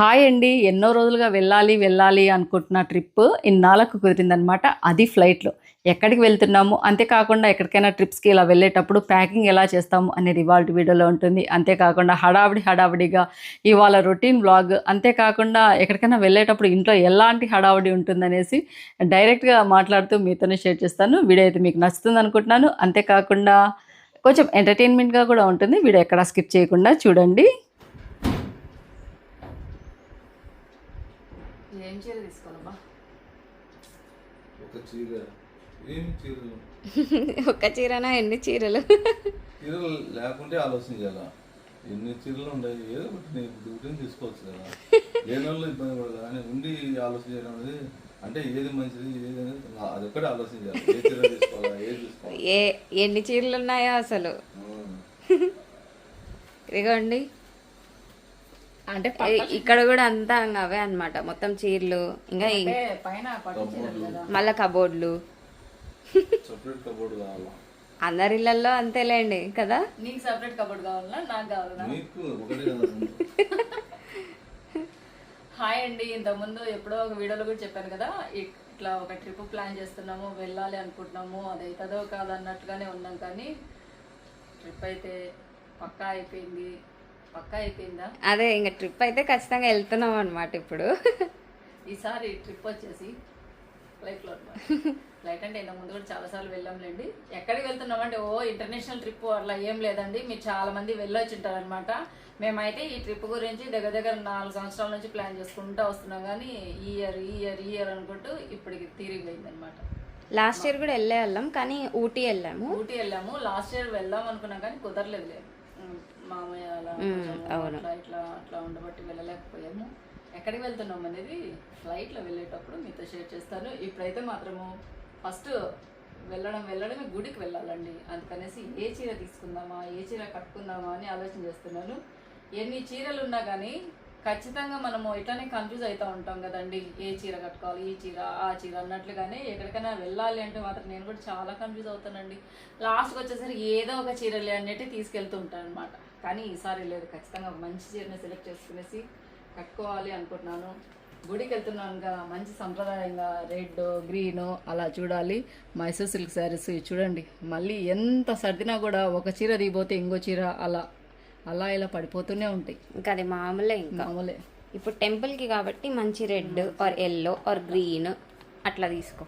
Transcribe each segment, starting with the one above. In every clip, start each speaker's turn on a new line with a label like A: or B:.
A: Hi అండి. ఎన్నో రోజులుగా వెళ్ళాలి వెళ్ళాలి అనుకుంటున్న ట్రిప్ ఇన్నాళ్ళకు కుదిరిందనమాట. అది ఫ్లైట్లో ఎక్కడికి వెళ్తున్నాము? అంతేకాకుండా ఎక్కడికైనా ట్రిప్స్కి ఇలా వెళ్ళేటప్పుడు ప్యాకింగ్ ఎలా చేస్తాము అనేది ఇవాళ వీడియోలో ఉంటుంది. అంతేకాకుండా హడావిడి హడావిడిగా ఇవాళ రొటీన్ బ్లాగ్ అంతేకాకుండా ఎక్కడికైనా వెళ్ళేటప్పుడు ఇంట్లో ఎలాంటి హడావిడి ఉంటుందనేసి డైరెక్ట్గా మాట్లాడుతూ మీతోనే షేర్ చేస్తాను. వీడియో అయితే మీకు నచ్చుతుంది అనుకుంటున్నాను. అంతేకాకుండా కొంచెం ఎంటర్టైన్మెంట్గా కూడా ఉంటుంది. వీడియో ఎక్కడ స్కిప్ చేయకుండా చూడండి. చీర తీసుకోవాలమ్మా
B: ఒక చీర ఏం చీరలు
C: ఒక్క చీరనా ఎన్ని చీరలు
B: చీరలు లేకుంటే ఆలోచించాలా? ఎన్ని చీరలు ఉన్నాయి ఏదో ఒకటి డ్యూటీని తీసుకోవచ్చు కదా. లేని వాళ్ళు ఇబ్బంది పడదు? కానీ ఉండి ఆలోచించడం అనేది అంటే ఏది మంచిది ఏది అనేది అది ఒక్కటే ఆలోచించాలి. ఏ చీర తీసుకోవాలా? ఏది తీసుకోవాలి?
C: ఏ ఎన్ని చీరలు ఉన్నాయో అసలు ఇదిగోండి.
A: అంటే
C: ఇక్కడ కూడా అంతా అవే అన్నమాట. మొత్తం చీరలు ఇంకా మళ్ళా కబోర్డ్లు
B: సపరేట్ కబోర్డ్ కావాలా?
C: అందరి ఇళ్ళల్లో అంతేలేండి కదా?
A: నీకు సపరేట్ కబోర్డ్ కావాలన్నా నాకు కావాలన్నా
B: నీకు ఒకటే కదా
A: హాయ్ అండి ఇంతకుముందు ఎప్పుడో ఒక వీడియోలో కూడా చెప్పాను కదా ఇట్లా ఒక ట్రిప్ ప్లాన్ చేస్తున్నాము వెళ్ళాలి అనుకుంటున్నాము అది అవుతుందో కాదన్నట్టుగానే ఉన్నాం కానీ ట్రిప్ అయితే పక్కా అయిపోయిందా.
C: అదే ఇంకా ట్రిప్ అయితే ఖచ్చితంగా వెళ్తున్నాం అనమాట ఇప్పుడు.
A: ఈసారి ట్రిప్ వచ్చేసి ఫ్లైట్లో ఫ్లైట్ అంటే ఇంత ముందు కూడా చాలాసార్లు వెళ్ళాంలేండి. ఎక్కడికి వెళ్తున్నాం అంటే ఓ ఇంటర్నేషనల్ ట్రిప్ అట్లా ఏం లేదండి. మీరు చాలా మంది వెళ్ళొచ్చి ఉంటారనమాట మేమైతే ఈ ట్రిప్ గురించి దగ్గర దగ్గర నాలుగు సంవత్సరాల నుంచి ప్లాన్ చేసుకుంటూ వస్తున్నాం. కానీ ఈ ఇయర్ ఈ ఇయర్ ఈ ఇయర్ అనుకుంటూ ఇప్పటికి తీరిపోయింది అనమాట
C: లాస్ట్ ఇయర్ కూడా వెళ్ళే వాళ్ళం కానీ ఊటీ వెళ్ళాము.
A: ఊటీ వెళ్ళాము. లాస్ట్ ఇయర్ వెళ్దాం అనుకున్నాం కానీ కుదరలేదు లేదు. మామయ్య అలా ఇట్లా అట్లా ఉండబట్టి వెళ్ళలేకపోయాము. ఎక్కడికి వెళ్తున్నాం అనేది ఫ్లైట్లో వెళ్ళేటప్పుడు మీతో షేర్ చేస్తాను. ఇప్పుడైతే మాత్రము ఫస్ట్ వెళ్ళడం వెళ్ళడమే గుడికి వెళ్ళాలండి. అందుకనేసి ఏ చీర తీసుకుందామా ఏ చీర కట్టుకుందామా అని ఆలోచన చేస్తున్నాను. ఎన్ని చీరలు ఉన్నా కానీ ఖచ్చితంగా మనము ఇట్లానే కన్ఫ్యూజ్ అవుతూ ఉంటాం కదండి. ఏ చీర కట్టుకోవాలి ఈ చీర ఆ చీర అన్నట్లుగానే ఎక్కడికైనా వెళ్ళాలి అంటే మాత్రం నేను కూడా చాలా కన్ఫ్యూజ్ అవుతానండి. లాస్ట్కి వచ్చేసరికి ఏదో ఒక చీరలే అన్నట్టు తీసుకెళ్తూ ఉంటాను అనమాట కానీ ఈసారి లేదు. ఖచ్చితంగా మంచి చీరని సెలెక్ట్ చేసుకునేసి కట్టుకోవాలి అనుకుంటున్నాను. గుడికి వెళ్తున్నానుగా మంచి సంప్రదాయంగా రెడ్ గ్రీన్ అలా చూడాలి. మైసూర్ సిల్క్ శారీస్ చూడండి. మళ్ళీ ఎంత సర్దినా కూడా ఒక చీర దిగిపోతే ఇంకో చీర అలా అలా ఇలా పడిపోతూనే ఉంటాయి.
C: ఇంకా అది మామూలే ఇంకా.
A: మామూలే.
C: ఇప్పుడు టెంపుల్కి కాబట్టి మంచి red or yellow or green అట్లా తీసుకో.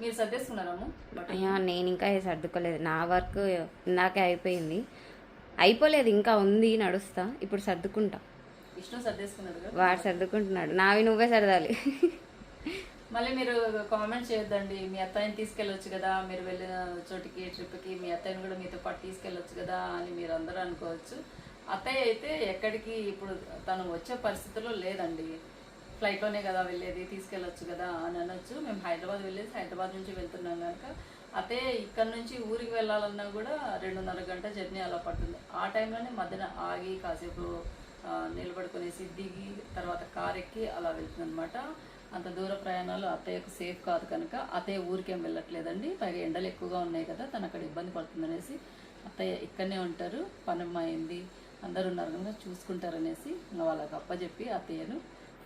A: మీరు సర్దేసుకున్నారాము
C: అయ్యా నేను ఇంకా ఏ సర్దుకోలేదు. నా వర్క్ ఇందాకే అయిపోయింది. అయిపోలేదు ఇంకా ఉంది నడుస్తా. ఇప్పుడు సర్దుకుంటా.
A: విష్ణు సర్దేసుకున్నాడు కదా?
C: వాడు సర్దుకుంటున్నాడు. నావి నువ్వే సర్దాలి.
A: మళ్ళీ మీరు కామెంట్ చేయొద్దండి. మీ అత్తయ్యని తీసుకెళ్ళొచ్చు కదా. మీరు వెళ్ళిన చోటికి ట్రిప్కి మీ అత్తయ్యని కూడా మీతో పాటు తీసుకెళ్ళొచ్చు కదా అని మీరు అందరూ అనుకోవచ్చు. అత్తయ్య అయితే ఎక్కడికి ఇప్పుడు తను వచ్చే పరిస్థితిలో లేదండి. ఫ్లైట్లోనే కదా వెళ్ళేది తీసుకెళ్ళొచ్చు కదా అని అనొచ్చు. మేము హైదరాబాద్ వెళ్ళేసి హైదరాబాద్ నుంచి వెళ్తున్నాం కనుక అత్తయ్య ఇక్కడ నుంచి ఊరికి వెళ్ళాలన్నా కూడా రెండున్నర గంట జర్నీ అలా పడుతుంది. ఆ టైంలోనే మధ్యన ఆగి కాసేపు నిలబడుకునేసి దిగి తర్వాత కార్ ఎక్కి అలా వెళ్తుంది అంత దూర ప్రయాణాలు అత్తయ్యకు సేఫ్ కాదు కనుక అత్తయ్య ఊరికేం వెళ్ళట్లేదండి. పైగా ఎండలు ఎక్కువగా ఉన్నాయి కదా తను అక్కడ ఇబ్బంది పడుతుందనేసి అత్తయ్య ఇక్కడనే ఉంటారు. పనమ్మ అయింది అందరు ఉన్నారు కనుక చూసుకుంటారనేసి వాళ్ళకి అప్పచెప్పి అత్తయ్యను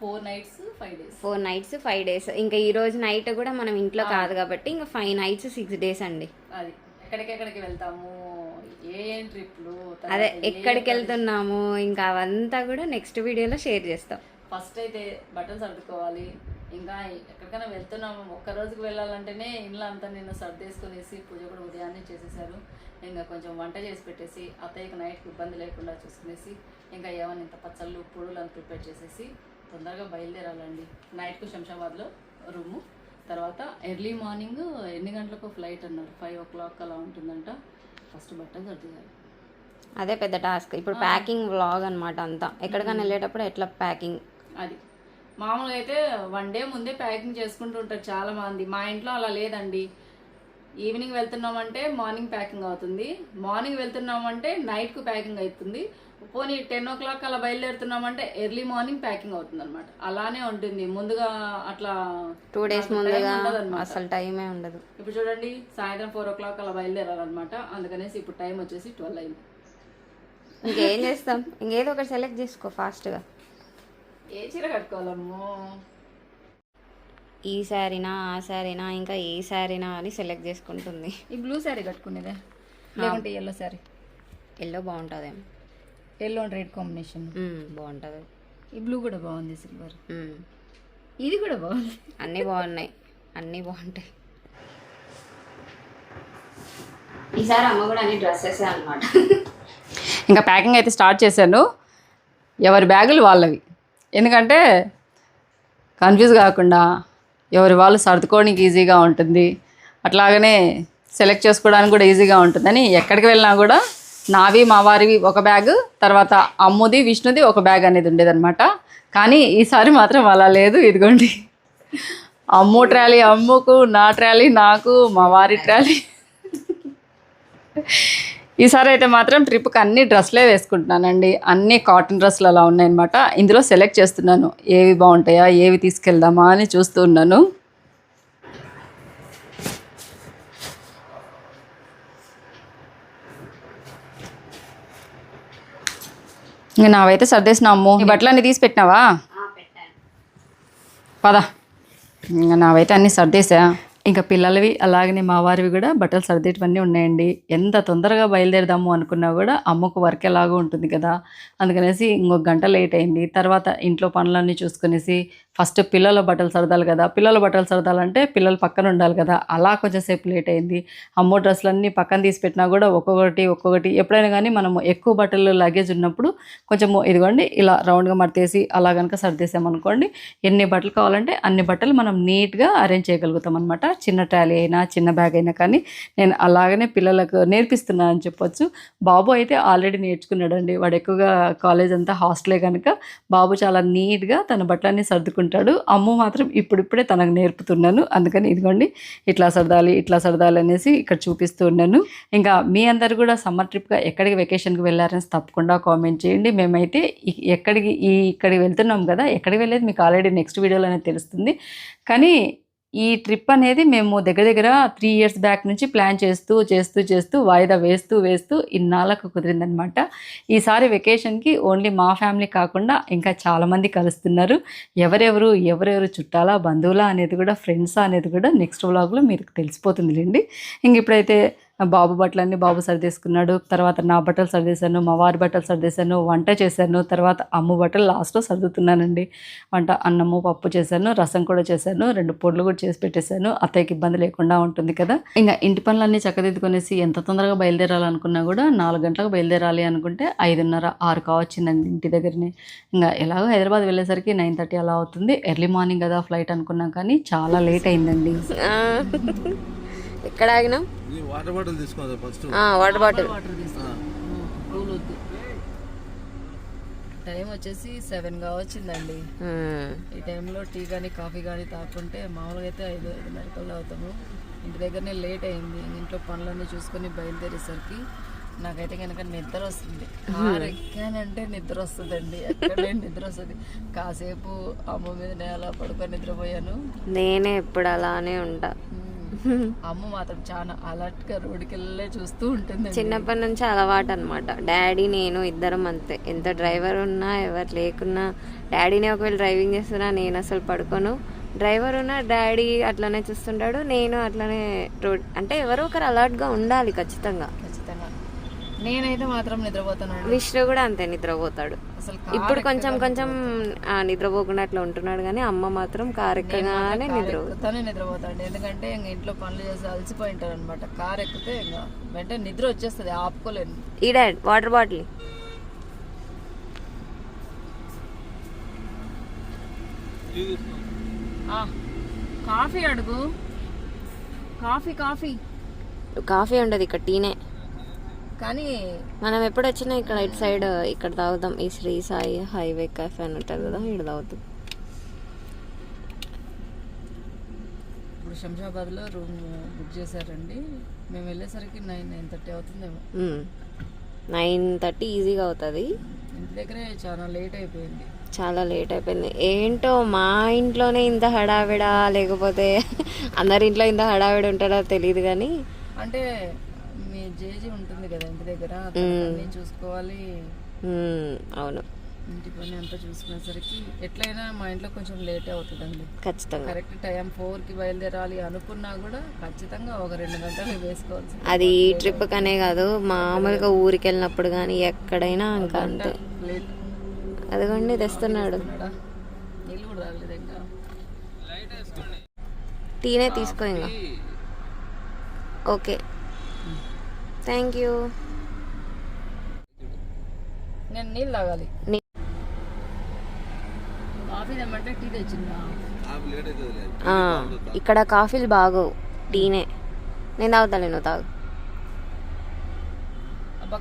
A: four nights five days
C: four nights five days ఇంకా ఈ రోజు నైట్ కూడా మనం ఇంట్లో కాదు కాబట్టి ఇంకా ఫైవ్ నైట్స్ సిక్స్ డేస్ అండి.
A: అది. ఎక్కడికెక్కడికి వెళ్తాము? ఏ ట్రిప్లు
C: అదే ఎక్కడికి వెళ్తున్నాము ఇంకా అవంతా కూడా నెక్స్ట్ వీడియోలో షేర్ చేస్తాం.
A: ఫస్ట్ అయితే బట్టలు సర్దుకోవాలి. ఇంకా ఎక్కడికైనా వెళ్తున్నాము. ఒక్క రోజుకి వెళ్ళాలంటేనే ఇంట్లో అంతా నేను సర్దేసుకునేసి పూజ కూడా ఉదయాన్నే చేసేసారు ఇంకా కొంచెం వంట చేసి పెట్టేసి అత్తయ్యకి నైట్కి ఇబ్బంది లేకుండా చూసుకునేసి ఇంకా ఏమైనా ఇంత పచ్చళ్ళు పొడులు అంత ప్రిపేర్ చేసేసి తొందరగా బయలుదేరాలండి. నైట్కు శంషాబాద్లో రూము. తర్వాత ఎర్లీ మార్నింగ్ ఎన్ని గంటలకు ఫ్లైట్ అన్నారు? ఫైవ్ ఓ క్లాక్ అలా ఉంటుందంట. ఫస్ట్ బట్టలు సర్దేయాలి
C: అదే పెద్ద టాస్క్. ఇప్పుడు ప్యాకింగ్ వ్లాగ్ అనమాట అంతా. ఎక్కడికైనా వెళ్ళేటప్పుడు ఎట్లా ప్యాకింగ్?
A: అది. మామూలుగా అయితే వన్ డే ముందే ప్యాకింగ్ చేసుకుంటూ ఉంటారు చాలా మంది. మా ఇంట్లో అలా లేదండి. ఈవినింగ్ వెళ్తున్నామంటే మార్నింగ్ ప్యాకింగ్ అవుతుంది. మార్నింగ్ వెళ్తున్నామంటే నైట్కు ప్యాకింగ్ అవుతుంది. పోనీ టెన్ ఓ క్లాక్ అలా బయలుదేరుతున్నామంటే ఎర్లీ మార్నింగ్ ప్యాకింగ్ అవుతుంది అనమాట అలానే ఉంటుంది. ముందుగా అట్లా
C: టూ డేస్ ముందుగా. అసలు టైమే ఉండదు.
A: ఇప్పుడు చూడండి సాయంత్రం ఫోర్ ఓ క్లాక్ అలా బయలుదేరాలన్నమాట. అందుకనేసి ఇప్పుడు టైం వచ్చేసి ట్వెల్వ్ అయింది.
C: ఇంకేం చేస్తాం? ఇంకేదో ఒకటి సెలెక్ట్ చేసుకో ఫాస్ట్గా.
A: ఏ చీర కట్టుకోవాలమ్మో?
C: ఈ శారీనా ఆ శారీనా ఇంకా ఏ శారీనా అని సెలెక్ట్ చేసుకుంటుంది.
A: ఈ బ్లూ శారీ కట్టుకునేదే? లేకుంటే ఎల్లో శారీ?
C: ఎల్లో బాగుంటుందేమో.
A: ఎల్లో అండ్ రెడ్ కాంబినేషన్
C: బాగుంటుంది.
A: ఈ బ్లూ కూడా బాగుంది సిల్వర్. ఇది కూడా బాగుంది.
C: అన్నీ బాగున్నాయి. అన్నీ బాగుంటాయి. ఈసారి అమ్మ కూడా అన్ని డ్రెస్సెస్ అనమాట
A: ఇంకా ప్యాకింగ్ అయితే స్టార్ట్ చేశాను. ఎవరి బ్యాగులు వాళ్ళవి. ఎందుకంటే కన్ఫ్యూజ్ కాకుండా ఎవరి వాళ్ళు సర్దుకోవడానికి ఈజీగా ఉంటుంది. అట్లాగనే సెలెక్ట్ చేసుకోవడానికి కూడా ఈజీగా ఉంటుందని ఎక్కడికి వెళ్ళినా కూడా నావి మా వారివి ఒక బ్యాగ్ తర్వాత అమ్ముది విష్ణుది ఒక బ్యాగ్ అనేది ఉండేదన్నమాట. కానీ ఈసారి మాత్రం అలా లేదు ఇదిగోండి. అమ్ము ట్రాలీ అమ్ముకు నా ట్రాలీ నాకు మా వారి ట్రాలీ. ఈసారి అయితే మాత్రం ట్రిప్కి అన్ని డ్రెస్లే వేసుకుంటున్నానండి. అన్ని కాటన్ డ్రెస్లు అలా ఉన్నాయన్నమాట. ఇందులో సెలెక్ట్ చేస్తున్నాను. ఏవి బాగుంటాయా ఏవి తీసుకెళ్దామా అని చూస్తూ ఇంకా నావైతే సర్దేసిన అమ్ము ఈ బట్టలన్నీ తీసి పెట్టినావా?
C: పెట్టాను.
A: పద. ఇంకా నావైతే అన్నీ సర్దేసా ఇంకా పిల్లలవి అలాగనే మా వారివి కూడా బట్టలు సర్దేటివన్నీ ఉన్నాయండి. ఎంత తొందరగా బయలుదేరదాము అనుకున్నా కూడా అమ్మకు వర్క్ ఎలాగో ఉంటుంది కదా. అందుకనేసి ఇంకొక గంట లేట్ అయింది. తర్వాత ఇంట్లో పనులన్నీ చూసుకునేసి ఫస్ట్ పిల్లల బట్టలు సరదాలి కదా. పిల్లల బట్టలు సరదాలంటే పిల్లలు పక్కన ఉండాలి కదా. అలా కొంచెంసేపు లేట్ అయింది. అమ్మో డ్రెస్సులన్నీ పక్కన తీసి పెట్టినా కూడా ఒక్కొక్కటి ఒక్కొక్కటి. ఎప్పుడైనా కానీ మనము ఎక్కువ బట్టలు లగేజ్ ఉన్నప్పుడు కొంచెము ఇదిగోండి ఇలా రౌండ్గా మడతేసి అలా కనుక సర్దేసామనుకోండి ఎన్ని బట్టలు కావాలంటే అన్ని బట్టలు మనం నీట్గా అరేంజ్ చేయగలుగుతాం అనమాట చిన్న ట్రాలీ అయినా చిన్న బ్యాగ్ అయినా కానీ నేను అలాగనే పిల్లలకు నేర్పిస్తున్నాను అని చెప్పొచ్చు. బాబు అయితే ఆల్రెడీ నేర్చుకున్నాడండి. వాడు ఎక్కువగా కాలేజ్ అంతా హాస్టలే కనుక బాబు చాలా నీట్గా తన బట్టలన్నీ సర్దుకుంటాడు అమ్మ మాత్రం ఇప్పుడిప్పుడే తనకు నేర్పుతున్నాను. అందుకని ఇదిగోండి ఇట్లా సర్దాలి ఇట్లా సర్దాలి అనేసి ఇక్కడ చూపిస్తూ ఉన్నాను. ఇంకా మీ అందరు కూడా సమ్మర్ ట్రిప్గా ఎక్కడికి వెకేషన్కి వెళ్ళారని తప్పకుండా కామెంట్ చేయండి. మేమైతే ఎక్కడికి ఈ ఇక్కడికి వెళ్తున్నాం కదా ఎక్కడికి వెళ్ళేది మీకు ఆల్రెడీ నెక్స్ట్ వీడియోలోనే తెలుస్తుంది. కానీ ఈ ట్రిప్ అనేది మేము దగ్గర దగ్గర త్రీ ఇయర్స్ బ్యాక్ నుంచి ప్లాన్ చేస్తూ చేస్తూ చేస్తూ వాయిదా వేస్తూ వేస్తూ ఇన్నాళ్ళకు కుదిరిందనమాట ఈసారి వెకేషన్కి ఓన్లీ మా ఫ్యామిలీ కాకుండా ఇంకా చాలామంది కలుస్తున్నారు. ఎవరెవరు ఎవరెవరు చుట్టాలా బంధువులా అనేది కూడా ఫ్రెండ్సా అనేది కూడా నెక్స్ట్ వ్లాగ్లో మీకు తెలిసిపోతుంది ఇంక ఇప్పుడైతే బాబు బట్టలన్నీ బాబు సర్దేసుకున్నాడు తర్వాత నా బట్టలు సర్దేశాను మా వారి బట్టలు సర్దేశాను వంట చేశాను తర్వాత అమ్మ బట్టలు లాస్ట్లో సర్దుతున్నానండి. వంట అన్నము పప్పు చేశాను రసం కూడా చేశాను రెండు పొడులు కూడా చేసి పెట్టేశాను. అత్తయ్యకి ఇబ్బంది లేకుండా ఉంటుంది కదా. ఇంకా ఇంటి పనులన్నీ చక్కదిద్దుకొనేసి ఎంత తొందరగా బయలుదేరాలనుకున్నా కూడా నాలుగు గంటలకు బయలుదేరాలి అనుకుంటే ఐదున్నర ఆరు కావచ్చిందండి ఇంటి దగ్గరనే. ఇంకా ఎలాగో హైదరాబాద్ వెళ్ళేసరికి నైన్ థర్టీ అలా అవుతుంది. ఎర్లీ మార్నింగ్ కదా ఫ్లైట్ అనుకున్నాం కానీ చాలా లేట్ అయిందండి.
C: ఎక్కడ ఆగినాం
B: ఈ వాటర్ బాటిల్ తీసుకోవాలి ఫస్ట్
C: వాటర్ బాటిల్
A: టైం వచ్చేసి సెవెన్ కావచ్చిందండి. ఈ టైంలో టీ కానీ కాఫీ కానీ తాకుంటే మామూలుగా అయితే ఐదు ఐదున్నర కల్లా అవుతాము ఇంటి దగ్గరనే లేట్ అయింది. ఇంట్లో పనులన్నీ చూసుకొని బయలుదేరేసరికి నాకైతే కనుక నిద్ర వస్తుంది. కారు ఎక్కానంటే నిద్ర వస్తుందండి. ఎక్కడే నిద్ర వస్తుంది. కాసేపు అమ్మ మీద అలా పడుకొని నిద్రపోయాను.
C: నేనే ఎప్పుడు అలానే ఉంటా.
A: అమ్మ మాత్రం చాలా అలర్ట్గా రోడ్డుకి వెళ్ళే చూస్తూ ఉంటుంది
C: చిన్నప్పటి నుంచి అలవాటు అనమాట డాడీ నేను ఇద్దరం అంతే. ఎంత డ్రైవర్ ఉన్నా ఎవరు లేకున్నా డాడీనే ఒకవేళ డ్రైవింగ్ చేస్తున్నా నేను అసలు పడుకోను. డ్రైవర్ ఉన్నా డాడీ అట్లనే చూస్తుంటాడు నేను అట్లనే రోడ్ అంటే ఎవరో ఒకరు అలర్ట్గా ఉండాలి ఖచ్చితంగా.
A: నేనైతే మాత్రం నిద్రపోతానండి
C: విష్ణు కూడా అంతే నిద్రపోతాడు.
A: అసలు
C: ఇప్పుడు కొంచెం కొంచెం నిద్రపోకుండా అట్లా ఉంటున్నాడు కానీ అమ్మ మాత్రం కారు ఎక్కగానే నిద్ర
A: ఎక్కుతానే నిద్రపోతాండి. ఎందుకంటే ఇంక ఇంట్లో పనులు చేసి అలసిపోయి ఉంటారు అనమాట కార్ ఎక్కితే ఇంకా వెంటనే నిద్ర వచ్చేస్తుంది ఆపుకోలేను.
C: ఈ డాడ్ వాటర్ బాటిల్.
A: కాఫీ అడుగు. Coffee coffee.
C: కాఫీ ఉండదు ఇక్కడ టీనే.
A: కానీ
C: మనం ఎప్పుడు వచ్చినా ఇక్కడ ఇటు సైడ్ ఇక్కడ తాగుతాం ఈ శ్రీ సాయి హైవే కాఫే అని ఉంటుంది కదా ఇక్కడ తాగుతాం.
A: ఇప్పుడు శంషాబాద్లో రూమ్ బుక్ చేశారండి. మేము వెళ్ళేసరికి నైన్ నైన్ థర్టీ అవుతుందేమో.
C: నైన్ థర్టీ ఈజీగా అవుతుంది.
A: ఇంటి దగ్గరే చాలా లేట్ అయిపోయింది.
C: చాలా లేట్ అయిపోయింది. ఏంటో మా ఇంట్లోనే ఇంత హడావిడా లేకపోతే అందరి ఇంట్లో ఇంత హడావిడి ఉంటుందో తెలియదు కానీ
A: అంటే జేజీ ఉంటుంది కదా ఇంటి దగ్గర అన్నీ చూసుకోవాలి?
C: అవును.
A: ఇంటి పని అంతా చూసుకునేసరికి ఎట్లయినా మా ఇంట్లో కొంచెం లేట్ అవుతుందండి.
C: ఖచ్చితంగా.
A: కరెక్ట్ టైం ఫోర్కి బయలుదేరాలి అనుకున్నా కూడా ఖచ్చితంగా ఒక రెండు గంటలు వేసుకోవాల్సి
C: అది ఈ ట్రిప్ కనే కాదు మామూలుగా ఊరికి వెళ్ళినప్పుడు కానీ ఎక్కడైనా ఇంకా అంతే.
A: లేట్
C: అదిగోండి తెస్తున్నాడు?
A: నీళ్ళు కూడా రాలేదు ఇంకా.
C: టీనే తీసుకో ఇంకా. ఓకే. థ్యాంక్ యూ
A: నేను నీళ్ళు తాగాలి.
C: ఇక్కడ కాఫీలు బాగోవు. టీనే. నేను తాగుతాను నువ్వు తాగు.
A: అబ్బా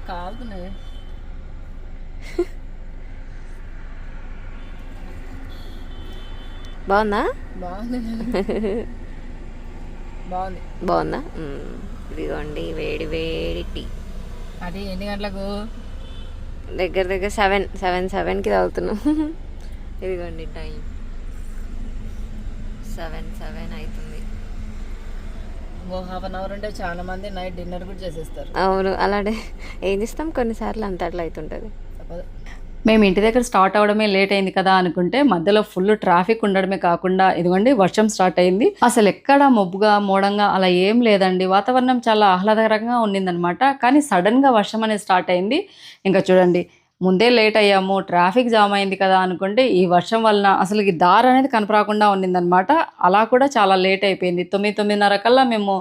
C: బాగుందా?
A: బాగుంది. బాగుంది.
C: బాగుందా. ఇదిగోండి వేడి వేడి టీ.
A: అది ఎన్ని గంటలకు?
C: దగ్గర దగ్గర సెవెన్ సెవెన్ సెవెన్కి తాగుతున్నాం. ఇదిగోండి టైం. సెవెన్ సెవెన్ అవుతుంది.
A: ఇంకో హాఫ్ అన్ అవర్ ఉంటే చాలా మంది నైట్ డిన్నర్ కూడా చేసేస్తారు.
C: అవును అలానే ఏం చేస్తాం? కొన్నిసార్లు అంత అట్లా అవుతుంటుంది.
D: మేము ఇంటి దగ్గర స్టార్ట్ అవడమే లేట్ అయింది కదా అనుకుంటే మధ్యలో ఫుల్ ట్రాఫిక్ ఉండడమే కాకుండా ఇదిగోండి వర్షం స్టార్ట్ అయింది. అసలు ఎక్కడ మబ్బుగా మోడంగా అలా ఏం లేదండి. వాతావరణం చాలా ఆహ్లాదకరంగా ఉండిందనమాట కానీ సడన్గా వర్షం అనేది స్టార్ట్ అయింది. ఇంకా చూడండి ముందే లేట్ అయ్యాము ట్రాఫిక్ జామ్ అయింది కదా అనుకుంటే ఈ వర్షం వలన అసలు ఈ దారి అనేది కనపడకుండా ఉండిందనమాట అలా కూడా చాలా లేట్ అయిపోయింది. తొమ్మిది తొమ్మిదిన్నర కల్లా మేము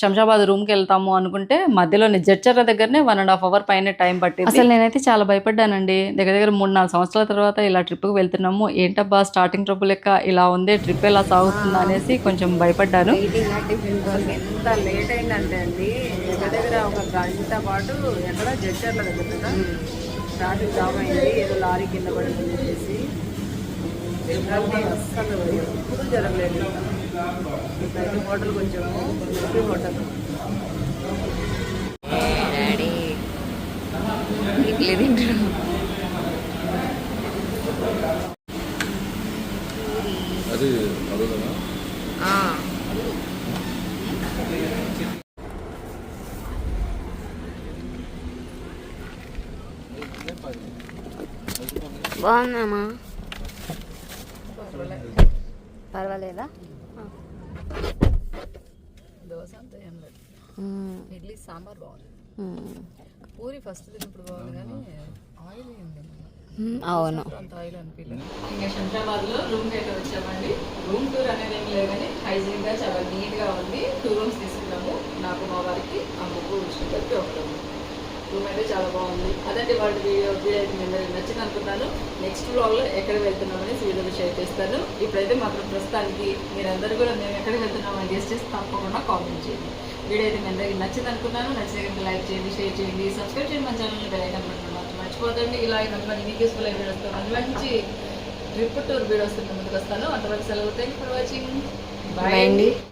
D: శంషాబాద్ రూమ్కి వెళ్తాము అనుకుంటే మధ్యలోనే జడ్చర్ల దగ్గరనే వన్ అండ్ హాఫ్ అవర్ పైన టైం పట్టింది. అసలు నేనైతే చాలా భయపడ్డానండి. దగ్గర దగ్గర మూడు నాలుగు సంవత్సరాల తర్వాత ఇలా ట్రిప్కి వెళ్తున్నాము. ఏంటబ్బా స్టార్టింగ్ ట్రిప్ లెక్క ఇలా ఉంది ట్రిప్ ఎలా సాగుతుందా అనేసి కొంచెం భయపడ్డాను.
A: ఎంత లేట్ అయిందంటే అండి దగ్గర దగ్గర ఒక గంట పాటు ఎక్కడ జడ్చర్ల దగ్గర కదా ట్రాఫిక్ జామ్ అయింది ఏదో లారీ కింద పడిందని చెప్పేసి. ఇలాంటి అస్సలు ఎప్పుడు జరగలేదు. ఇప్పుడైతే హోటల్ వచ్చాము ఉప్పి హోటల్.
C: డాడీ ఇడ్లీ తింటాడు బాగుందమ్మా పర్వాలేదా?
A: దోశ అంతా ఏం లేదు. ఇడ్లీ సాంబార్ బాగుంది. పూరి ఫస్ట్ తిన్నప్పుడు బాగుంది కానీ ఆయిల్ ఏంది
C: అవును.
A: అంత ఆయిల్ అనిపించలేదు. ఇంకా శంషాబాద్లో రూమ్ అయితే వచ్చామండి. రూమ్ టూర్ అనేది ఏం లేదు కానీ హైజీన్గా చాలా నీట్గా ఉంది. టూ రూమ్స్ తీసుకున్నాము. నాకు మా వారికి ఆ ముగ్గురు విష్ణుకి ఒక చాలా బాగుంది. అదంటే వాళ్ళ వీడియో వీడియో అయితే నచ్చింది అనుకున్నాను నెక్స్ట్ వ్లాగ్లో ఎక్కడ వెళ్తున్నామని వీడియోలో షేర్ చేస్తాను. ఇప్పుడైతే మాత్రం ప్రస్తుతానికి మీరందరూ కూడా మేము ఎక్కడ వెళ్తున్నామని గెస్ట్ చేసి తప్పకుండా కామెంట్ చేయండి. వీడియో అయితే మీ నచ్చింది అనుకున్నాను నచ్చిన లైక్ చేయండి షేర్ చేయండి సబ్స్క్రైబ్ చేయండి మన ఛానల్ బెల్ ఐకాన్ మాత్రం మర్చిపోతండి ఇలా మంచి మంచి మీకు యూస్ఫుల్ అయ్యే వీడియోస్తో మంచి ట్రిప్ టూర్ వీడియోస్ ముందుకు వస్తాను. అంతవరకు సెలవు. థ్యాంక్ ఫర్ వాచింగ్
C: బాయ్ అండి.